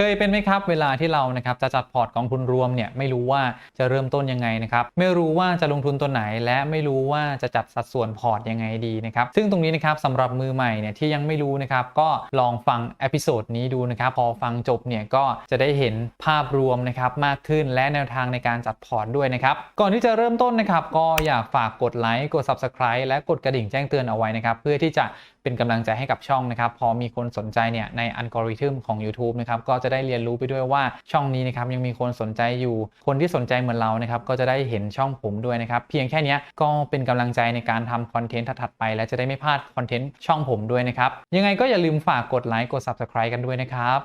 เคยเป็นไหมครับเวลาที่เรานะครับจะจัดพอร์ตกองทุนรวมเนี่ยไม่รู้ว่าจะเริ่มต้นยังไงนะครับไม่รู้ว่าจะลงทุนตัวไหน และไม่รู้ว่าจะจัดสัดส่วนพอร์ตยังไงดีนะครับซึ่งตรงนี้นะครับสำหรับมือใหม่เนี่ยที่ยังไม่รู้นะครับก็ลองฟังเอพิโซดนี้ดูนะครับพอฟังจบเนี่ยก็จะได้เห็นภาพรวมนะครับมากขึ้นและแนวทางในการจัดพอร์ตด้วยนะครับก่อนที่จะเริ่มต้นนะครับก็อยากฝากกดไลค์กด Subscribe และกดกระดิ่งแจ้งเตือนเอาไว้นะครับเพื่อที่จะเป็นกำลังใจให้กับช่องนะครับพอมีคนสนใจเนี่ยในอัลกอริทึมของ YouTube นะครับก็จะได้เรียนรู้ไปด้วยว่าช่องนี้นะครับยังมีคนสนใจอยู่ คนที่สนใจเหมือนเรานะครับก็จะได้เห็นช่องผมด้วยนะครับ เพียงแค่นี้ก็เป็นกำลังใจในการทำคอนเทนต์ถัดๆไป และจะได้ไม่พลาดคอนเทนต์ช่องผมด้วยนะครับยังไงก็อย่าลืมฝากกดไลค์กด Subscribe กันด้วยนะครับ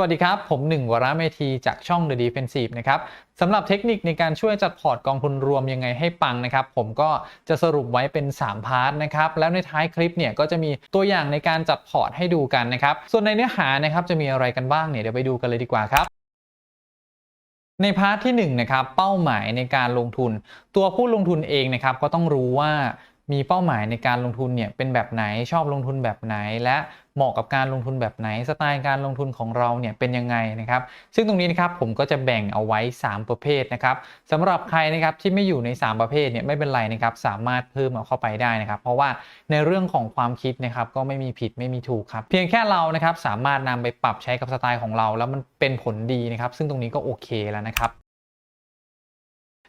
วัสดีครับ ผมหนึ่งวราเมธีจากช่อง The Defensive นะครับสำหรับเทคนิคในการช่วยจัดพอร์ตกองทุนรวมยังไงให้ปังนะครับ ผมก็จะสรุปไว้เป็น 3 พาร์ทนะครับ แล้วในท้ายคลิปเนี่ยก็จะมีตัวอย่างในการจัดพอร์ตให้ดูกันนะครับ ส่วนในเนื้อหานะครับจะมีอะไรกันบ้างเนี่ยเดี๋ยวไปดูกันเลยดีกว่าครับในพาร์ทที่1นะครับเป้าหมายในการลงทุน ตัวผู้ลงทุนเองนะครับก็ต้องรู้ว่า มีเป้าหมายในการลงทุนเนี่ยเป็นแบบไหนชอบลงทุนแบบไหน และเหมาะกับการลงทุนแบบไหนสไตล์การลงทุนของเราเนี่ยเป็นยังไงนะครับซึ่งตรงนี้นะครับผมก็จะแบ่งเอาไว้ 3 ประเภทนะครับสำหรับใครนะครับที่ไม่อยู่ใน 3 ประเภทเนี่ยไม่เป็นไรนะครับสามารถเพิ่มเอาเข้าไปได้นะครับเพราะว่าในเรื่องของความคิดนะครับก็ไม่มีผิดไม่มีถูกครับเพียงแค่เรานะครับสามารถนำไปปรับใช้กับสไตล์ของเรา แล้วมันเป็นผลดีนะครับซึ่งตรงนี้ก็โอเคแล้วนะครับ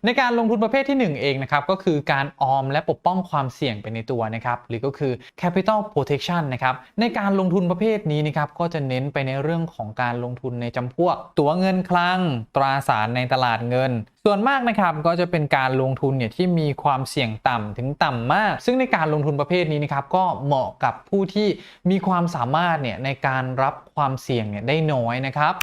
ในการลงทุนประเภทที่ 1 เองนะครับก็คือการออมและปกป้องความเสี่ยงไปในตัวนะครับหรือก็คือ capital protection นะครับในการลงทุนประเภทนี้นะครับก็จะเน้นไปในเรื่องของการลงทุนในจำพวก ตัวเงินคลัง ตราสารในตลาดเงิน ส่วนมากนะครับก็จะเป็นการลงทุนเนี่ยที่มีความเสี่ยงต่ำถึงต่ำมาก ซึ่งในการลงทุนประเภทนี้นะครับก็เหมาะกับผู้ที่มีความสามารถเนี่ยในการรับความเสี่ยงเนี่ยได้น้อยนะครับ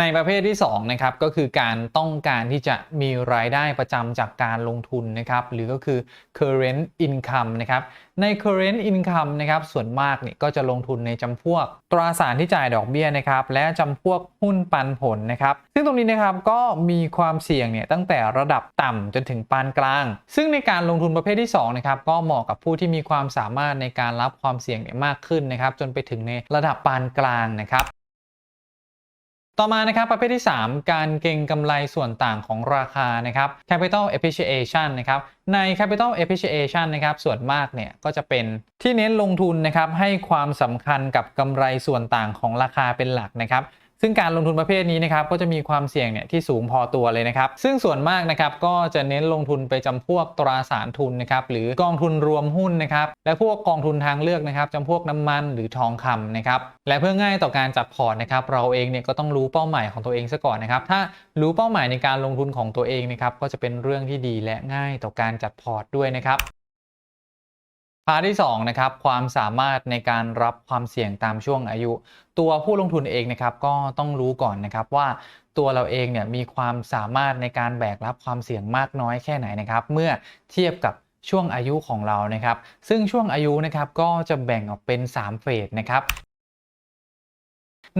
ในประเภทที่2นะครับก็คือการต้องการที่จะมีรายได้ประจำจากการลงทุนนะครับหรือก็คือ current income นะครับใน current income นะครับส่วนมากเนี่ยก็จะลงทุนในจำพวก ตราสารที่จ่ายดอกเบี้ยนะครับและจำพวกหุ้นปันผลนะครับซึ่งตรงนี้นะครับก็มีความเสี่ยงเนี่ยตั้งแต่ระดับต่ำจนถึงปานกลาง ซึ่งในการลงทุนประเภทที่2นะครับก็เหมาะกับผู้ที่มีความสามารถในการรับความเสี่ยงเนี่ยมากขึ้นนะครับจนไปถึงในระดับปานกลางนะครับ ต่อมานะครับประเภทที่ 3 การเก็งกำไรส่วนต่างของราคานะครับ capital appreciation นะครับใน capital appreciation นะครับส่วนมากเนี่ยก็จะเป็นที่เน้นลงทุนนะครับให้ความสำคัญกับกำไรส่วนต่างของราคาเป็นหลักนะครับ ซึ่งการลงทุนประเภทนี้นะครับก็จะมีความเสี่ยงเนี่ยที่สูงพอตัวเลยนะครับ ซึ่งส่วนมากนะครับก็จะเน้นลงทุนไปจำพวกตราสารทุนนะครับหรือกองทุนรวมหุ้นนะครับและพวกกองทุนทางเลือกนะครับจำพวกน้ำมันหรือทองคำนะครับและเพื่อง่ายต่อการจัดพอร์ตนะครับเราเองเนี่ยก็ต้องรู้เป้าหมายของตัวเองซะก่อนนะครับถ้ารู้เป้าหมายในการลงทุนของตัวเองนะครับก็จะเป็นเรื่องที่ดีและง่ายต่อการจัดพอร์ตด้วยนะครับ พาร์ทที่2นะครับความสามารถในการรับความเสี่ยงตามช่วงอายุ ตัวผู้ลงทุนเองนะครับก็ต้องรู้ก่อนนะครับว่าตัวเราเองเนี่ยมีความสามารถในการแบกรับความเสี่ยงมากน้อยแค่ไหนนะครับ เมื่อเทียบกับช่วงอายุของเรานะครับ ซึ่งช่วงอายุนะครับก็จะแบ่งออกเป็น 3 เฟสนะครับ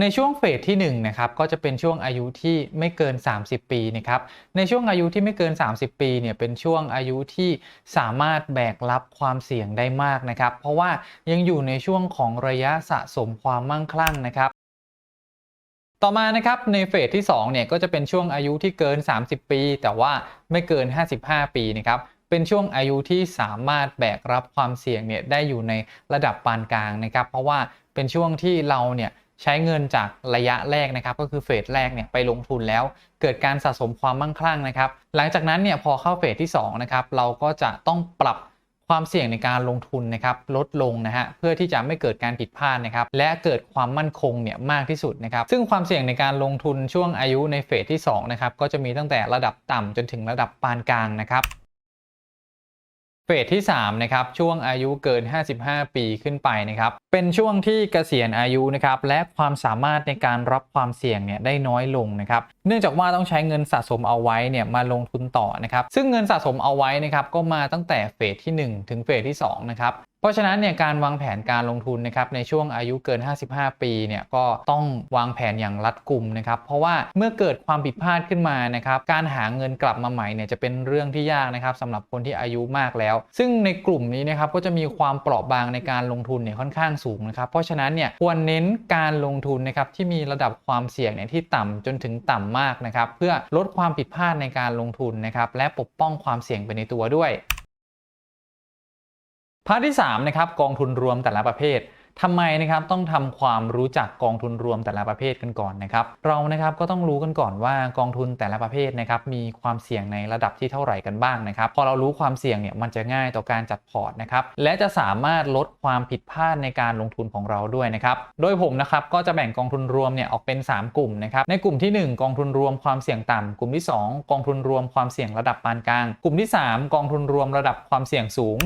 ในช่วงเฟสที่1นะครับก็จะเป็นช่วงอายุที่ไม่เกิน 30 ปีนะครับในช่วงอายุที่ไม่เกิน 30 ปีเนี่ยเป็นช่วงอายุที่สามารถแบกรับความเสี่ยงได้มากนะครับ เพราะว่ายังอยู่ในช่วงของระยะสะสมความมั่งคลั่งนะครับต่อมานะครับในเฟสที่2เนี่ยก็จะเป็นช่วงอายุที่เกิน 30 ปี แต่ว่าไม่เกิน 55 ปีนะครับเป็นช่วงอายุที่สามารถแบกรับความเสี่ยงเนี่ยได้อยู่ในระดับปานกลางนะครับ เพราะว่าเป็นช่วงที่เราเนี่ย ใช้เงินจากระยะแรกนะครับ ก็คือเฟสแรกเนี่ยไปลงทุนแล้ว เกิดการสะสมความมั่งคั่งนะครับ หลังจากนั้นเนี่ยพอเข้าเฟสที่2นะครับเราก็จะต้องปรับความเสี่ยงในการลงทุนนะครับลดลงนะฮะเพื่อที่จะไม่เกิดการผิดพลาดนะครับและเกิดความมั่นคงเนี่ยมากที่สุดนะครับซึ่งความเสี่ยงในการลงทุนช่วงอายุในเฟสที่2นะครับก็จะมีตั้งแต่ระดับต่ำจนถึงระดับปานกลางนะครับ เฟสที่3นะครับช่วงอายุเกิน 55 ปีขึ้นไปนะครับเป็นช่วงที่เกษียณอายุนะครับและความสามารถในการรับความเสี่ยงเนี่ยได้น้อยลงนะครับ เนื่องจากว่าต้องใช้เงินสะสมเอาไว้เนี่ยมาลงทุนต่อนะครับซึ่งเงินสะสมเอาไว้นะครับก็มาตั้งแต่เฟสที่ 1 ถึงเฟสที่2นะครับเพราะฉะนั้นเนี่ยการวางแผนการลงทุนนะครับในช่วงอายุเกิน 55 ปีเนี่ยก็ต้องวางแผนอย่างรัดกุมนะครับเพราะว่าเมื่อเกิดความผิดพลาดขึ้นมานะครับการหาเงินกลับมาใหม่เนี่ยจะเป็นเรื่องที่ยากนะครับสำหรับคนที่อายุมากแล้ว ซึ่งในกลุ่มนี้นะครับก็จะมีความเปราะบางในการลงทุนเนี่ยค่อนข้างสูงนะครับเพราะฉะนั้นเนี่ยควรเน้นการลงทุนนะครับที่มีระดับความเสี่ยงเนี่ยที่ต่ำจนถึงต่ำมากนะครับเพื่อลดความผิดพลาดในการลงทุนนะครับและปกป้องความเสี่ยงไปในตัวด้วย พาร์ทที่3นะครับกองทุนรวมแต่ละประเภท ทำไมนะครับต้องทำความรู้จักกองทุนรวมแต่ละประเภทกันก่อนนะครับ เรานะครับก็ต้องรู้กันก่อนว่ากองทุนแต่ละประเภทนะครับมีความเสี่ยงในระดับที่เท่าไหร่กันบ้างนะครับพอเรารู้ความเสี่ยงเนี่ยมันจะง่ายต่อการจัดพอร์ตนะครับและจะสามารถลดความผิดพลาดในการลงทุนของเราด้วยนะครับโดยผมนะครับก็จะแบ่งกองทุนรวมเนี่ยออกเป็น 3 กลุ่มนะครับในกลุ่มที่ 1 กองทุนรวมความเสี่ยงต่ำกลุ่มที่ 2 กองทุนรวมความเสี่ยงระดับปานกลาง กลุ่มที่ 3 กองทุนรวมระดับความเสี่ยงสูง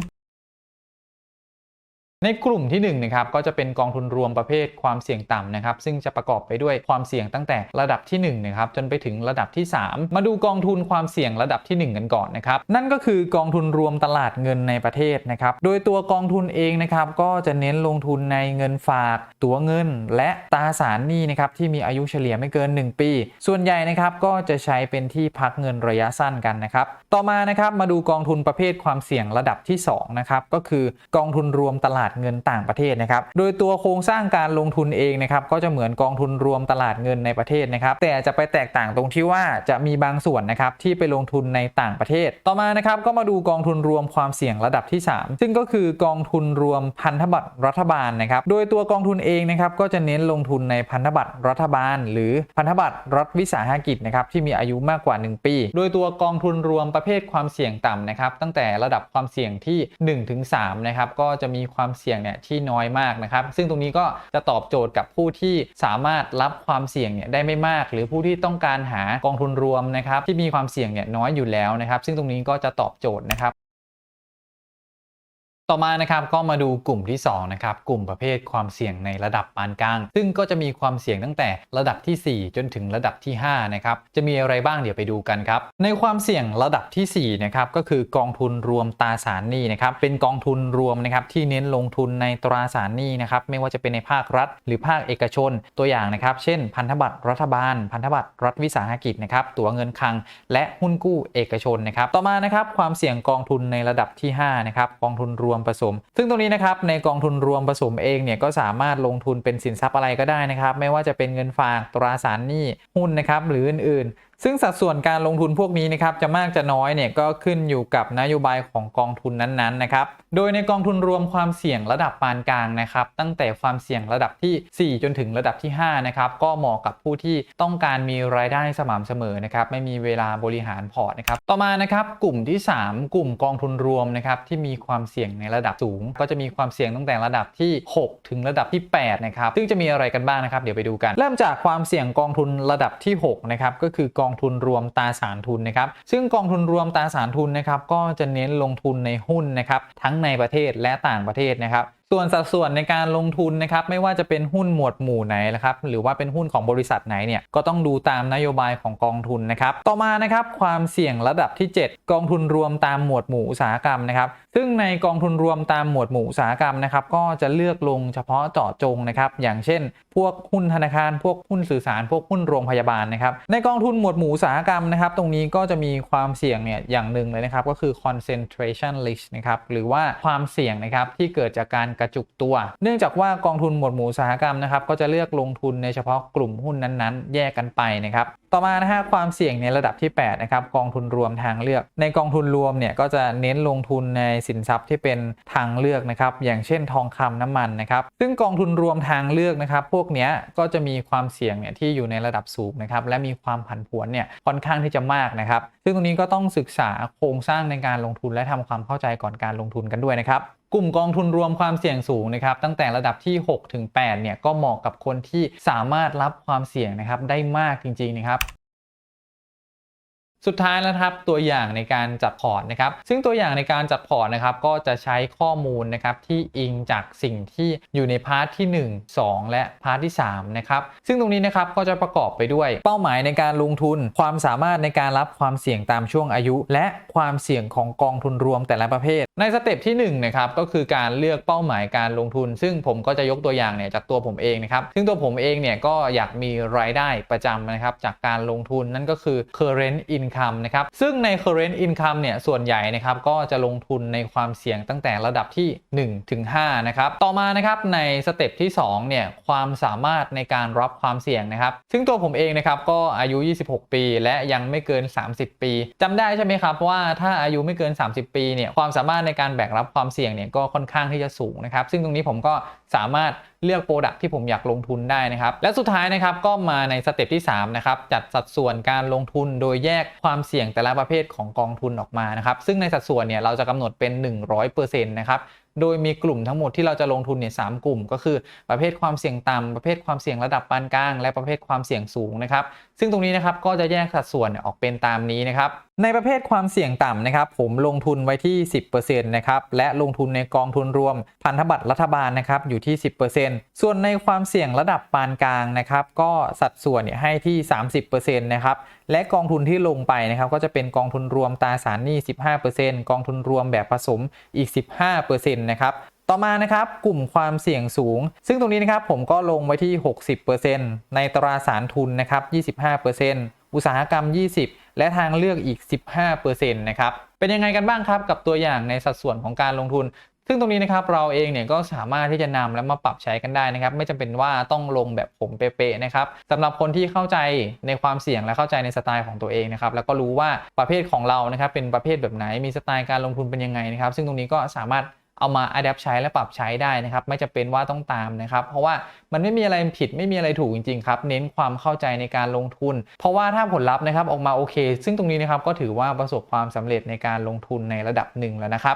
ในกลุ่มที่1นะครับก็จะเป็นกองทุนรวมประเภทความเสี่ยงต่ำนะครับซึ่งจะประกอบไปด้วยความเสี่ยงตั้งแต่ระดับที่1นะครับจนไปถึงระดับที่ 3 มาดูกองทุนความเสี่ยงระดับที่ 1 กันก่อนนะครับนั่นก็คือกองทุนรวมตลาดเงินในประเทศนะครับโดยตัวกองทุนเองนะครับก็จะเน้นลงทุนในเงินฝาก ตั๋วเงิน และตราสารหนี้นะครับที่มีอายุเฉลี่ยไม่เกิน 1 ปี ส่วนใหญ่นะครับก็จะใช้เป็นที่พักเงินระยะสั้นกันนะครับต่อมานะครับมาดูกองทุนประเภทความเสี่ยงระดับที่2นะครับก็คือกองทุนรวมตลาดเงินต่างประเทศนะครับ โดยตัวโครงสร้างการลงทุนเองนะครับก็จะเหมือนกองทุนรวมตลาดเงินในประเทศนะครับ แต่จะไปแตกต่างตรงที่ว่าจะมีบางส่วนนะครับที่ไปลงทุนในต่างประเทศ ต่อมานะครับก็มาดูกองทุนรวมความเสี่ยงระดับที่ 3 ซึ่งก็คือกองทุนรวมพันธบัตรรัฐบาลนะครับ โดยตัวกองทุนเองนะครับก็จะเน้นลงทุนในพันธบัตรรัฐบาล หรือพันธบัตรรัฐวิสาหกิจนะครับที่มีอายุมากกว่า 1 ปี โดยตัวกองทุนรวมประเภทความเสี่ยงต่ำนะครับตั้งแต่ระดับความเสี่ยงที่ 1-3นะครับก็จะมีความเสี่ยงเนี่ยที่น้อยมากนะครับ ซึ่งตรงนี้ก็จะตอบโจทย์กับผู้ที่สามารถรับความเสี่ยงเนี่ยได้ไม่มาก หรือผู้ที่ต้องการหากองทุนรวมนะครับที่มีความเสี่ยงเนี่ยน้อยอยู่แล้วนะครับ ซึ่งตรงนี้ก็จะตอบโจทย์นะครับ ต่อมานะครับก็มาดูกลุ่มที่2นะครับกลุ่มประเภทความเสี่ยงในระดับปานกลาง ซึ่งก็จะมีความเสี่ยงตั้งแต่ระดับที่ 4 จนถึงระดับที่5นะครับจะมีอะไรบ้างเดี๋ยวไปดูกันครับในความเสี่ยงระดับที่4นะครับก็คือกองทุนรวมตราสารหนี้นะครับเป็นกองทุนรวมนะครับที่เน้นลงทุนในตราสารหนี้นะครับไม่ว่าจะเป็นในภาครัฐ หรือภาคเอกชนตัวอย่างนะครับ เช่น พันธบัตรรัฐบาล พันธบัตรรัฐวิสาหกิจนะครับตัวเงินคลัง และหุ้นกู้เอกชนนะครับต่อมานะครับความเสี่ยงกองทุนในระดับที่5นะครับกองทุนรวมผสม ซึ่งตรงนี้นะครับในกองทุนรวมผสมเองเนี่ยก็สามารถลงทุนเป็นสินทรัพย์อะไรก็ได้นะครับ ไม่ว่าจะเป็นเงินฝากตราสารหนี้หุ้นนะครับหรืออื่น ซึ่งสัดส่วนการลงทุนพวกนี้นะครับจะมากจะน้อยเนี่ยก็ขึ้นอยู่กับนโยบายของกองทุนนั้นๆนะครับ โดยในกองทุนรวมความเสี่ยงระดับปานกลางนะครับ ตั้งแต่ความเสี่ยงระดับที่ 4 จนถึงระดับที่5นะครับก็เหมาะกับผู้ที่ต้องการมีรายได้สม่ำเสมอนะครับไม่มีเวลาบริหารพอร์ตนะครับต่อมานะครับกลุ่มที่ 3 กลุ่มกองทุนรวมนะครับที่มีความเสี่ยงในระดับสูง ก็จะมีความเสี่ยงตั้งแต่ระดับที่ 6 ถึงระดับที่8นะครับซึ่งจะมีอะไรกันบ้างนะครับเดี๋ยวไปดูกัน เริ่มจากความเสี่ยงกองทุนระดับที่6นะครับก็คือกององทุนรวมตราสารทุนนะครับ ซึ่งกองทุนรวมตราสารทุนนะครับก็จะเน้นลงทุนในหุ้นนะครับทั้งในประเทศและต่างประเทศนะครับ ส่วนสัดส่วนในการลงทุนนะครับไม่ว่าจะเป็นหุ้นหมวดหมู่ไหนนะครับหรือว่าเป็นหุ้นของบริษัทไหนเนี่ยก็ต้องดูตามนโยบายของกองทุนนะครับต่อมานะครับความเสี่ยงระดับที่ 7 กองทุนรวมตามหมวดหมู่อุตสาหกรรมนะครับซึ่งในกองทุนรวมตามหมวดหมู่อุตสาหกรรมนะครับก็จะเลือกลงเฉพาะเจาะจงนะครับอย่างเช่น พวกหุ้นธนาคาร พวกหุ้นสื่อสาร พวกหุ้นโรงพยาบาลนะครับในกองทุนหมวดหมู่อุตสาหกรรมนะครับตรงนี้ก็จะมีความเสี่ยงเนี่ยอย่างหนึ่งเลยนะครับก็คือ concentration risk นะครับหรือว่าความเสี่ยงนะครับที่เกิดจากการกระจุกตัว เนื่องจากว่ากองทุนหมวดหมู่อุตสาหกรรมนะครับก็จะเลือกลงทุนในเฉพาะกลุ่มหุ้นนั้นๆ แยกกันไปนะครับ ต่อมานะฮะความเสี่ยงในระดับที่8นะครับกองทุนรวมทางเลือก ในกองทุนรวมเนี่ยก็จะเน้นลงทุนในสินทรัพย์ที่เป็นทางเลือกนะครับอย่างเช่นทองคำน้ำมันนะครับซึ่งกองทุนรวมทางเลือกนะครับพวกเนี้ยก็จะมีความเสี่ยงเนี่ยที่อยู่ในระดับสูงนะครับและมีความผันผวนเนี่ยค่อนข้างที่จะมากนะครับซึ่งตรงนี้ก็ต้องศึกษาโครงสร้างในการลงทุนและทำความเข้าใจก่อนการลงทุนกันด้วยนะครับกลุ่มกองทุนรวมความเสี่ยงสูงนะครับตั้งแต่ระดับที่6ถึง8เนี่ยก็เหมาะกับคนที่สามารถรับความเสี่ยงนะครับได้มากจริงๆนะครับ สุดท้ายแล้วครับตัวอย่างในการจัดพอร์ตนะครับซึ่งตัวอย่างในการจัดพอร์ตนะครับก็จะใช้ข้อมูลนะครับที่อิงจากสิ่งที่อยู่ในพาร์ทที่ 1 2 และพาร์ทที่3นะครับซึ่งตรงนี้นะครับก็จะประกอบไปด้วย เป้าหมายในการลงทุน ความสามารถในการรับความเสี่ยงตามช่วงอายุ และความเสี่ยงของกองทุนรวมแต่ละประเภท ในสเต็ปที่1นะครับก็คือการเลือกเป้าหมายการลงทุน ซึ่งผมก็จะยกตัวอย่างเนี่ยจากตัวผมเองนะครับซึ่งตัวผมเองเนี่ยก็อยากมีรายได้ประจำนะครับจากการลงทุนนั่นก็คือ current income นะครับซึ่งใน current income เนี่ยส่วนใหญ่นะครับก็จะลงทุนในความเสี่ยงตั้งแต่ระดับที่ 1 ถึง 5 นะครับต่อมานะครับในสเต็ปที่2เนี่ยความสามารถในการรับความเสี่ยงนะครับซึ่งตัวผมเองนะครับก็อายุ 26 ปี และยังไม่เกิน 30 ปีจำได้ใช่ไหมครับว่าถ้าอายุไม่เกิน 30 ปีเนี่ยความสามารถในการแบกรับความเสี่ยงเนี่ยก็ค่อนข้างที่จะสูงนะครับ ซึ่งตรงนี้ผมก็สามารถ เลือกโปรดักที่ผมอยากลงทุนได้นะครับและสุดท้ายนะครับก็มาในสเต็ปที่3นะครับจัดสัดส่วนการลงทุนโดยแยกความเสี่ยงแต่ละประเภทของกองทุนออกมานะครับซึ่งในสัดส่วนเนี่ยเราจะกำหนดเป็น 100%นะครับโดยมีกลุ่มทั้งหมดที่เราจะลงทุนเนี่ยสกลุ่ม ก็คือประเภทความเสี่ยงต่ำประเภทความเสี่ยงระดับปานกลาง และประเภทความเสี่ยงสูงนะครับ ซึ่งตรงนี้นะครับก็จะแยกสัดส่วนออกเป็นตามนี้นะครับ ในประเภทความเสี่ยงต่ำนะครับ ผมลงทุนไว้ที่ 10%นะครับและลงทุนในกองทุนรวมพันธบัตรรัฐบาลนะครับอยู่ที่ 10%ส่วนในความเสี่ยงระดับปานกลางนะครับ ก็สัดส่วนเนี่ยให้ที่ 30%นะครับ และกองทุนที่ลงไปนะครับ ก็จะเป็นกองทุนรวมตราสารหนี้ 15%กองทุนรวมแบบผสมอีก 15%นะครับต่อมานะครับกลุ่มความเสี่ยงสูง ซึ่งตรงนี้นะครับผมก็ลงไว้ที่ 60%ในตราสารทุนนะครับ 25%อุตสาหกรรม 20 และทางเลือกอีก 15%นะครับเป็นยังไงกันบ้างครับกับตัวอย่างในสัดส่วนของการลงทุน ซึ่งตรงนี้นะครับเราเองเนี่ยก็สามารถที่จะนำและมาปรับใช้กันได้นะครับ ไม่จำเป็นว่าต้องลงแบบผมเป๊ะๆนะครับสำหรับคนที่เข้าใจในความเสี่ยงและเข้าใจในสไตล์ของตัวเองนะครับแล้วก็รู้ว่าประเภทของเรานะครับเป็นประเภทแบบไหนมีสไตล์การลงทุนเป็นยังไงนะครับซึ่งตรงนี้ก็สามารถเอามาอัดแอปใช้และปรับใช้ได้นะครับ ไม่จะเป็นว่าต้องตามนะครับ เพราะว่ามันไม่มีอะไรผิดไม่มีอะไรถูกจริงๆครับ เน้นความเข้าใจในการลงทุน เพราะว่าถ้าผลลัพธ์นะครับออกมาโอเค ซึ่งตรงนี้นะครับก็ถือว่าประสบความสำเร็จในการลงทุนในระดับหนึ่งแล้วนะครับ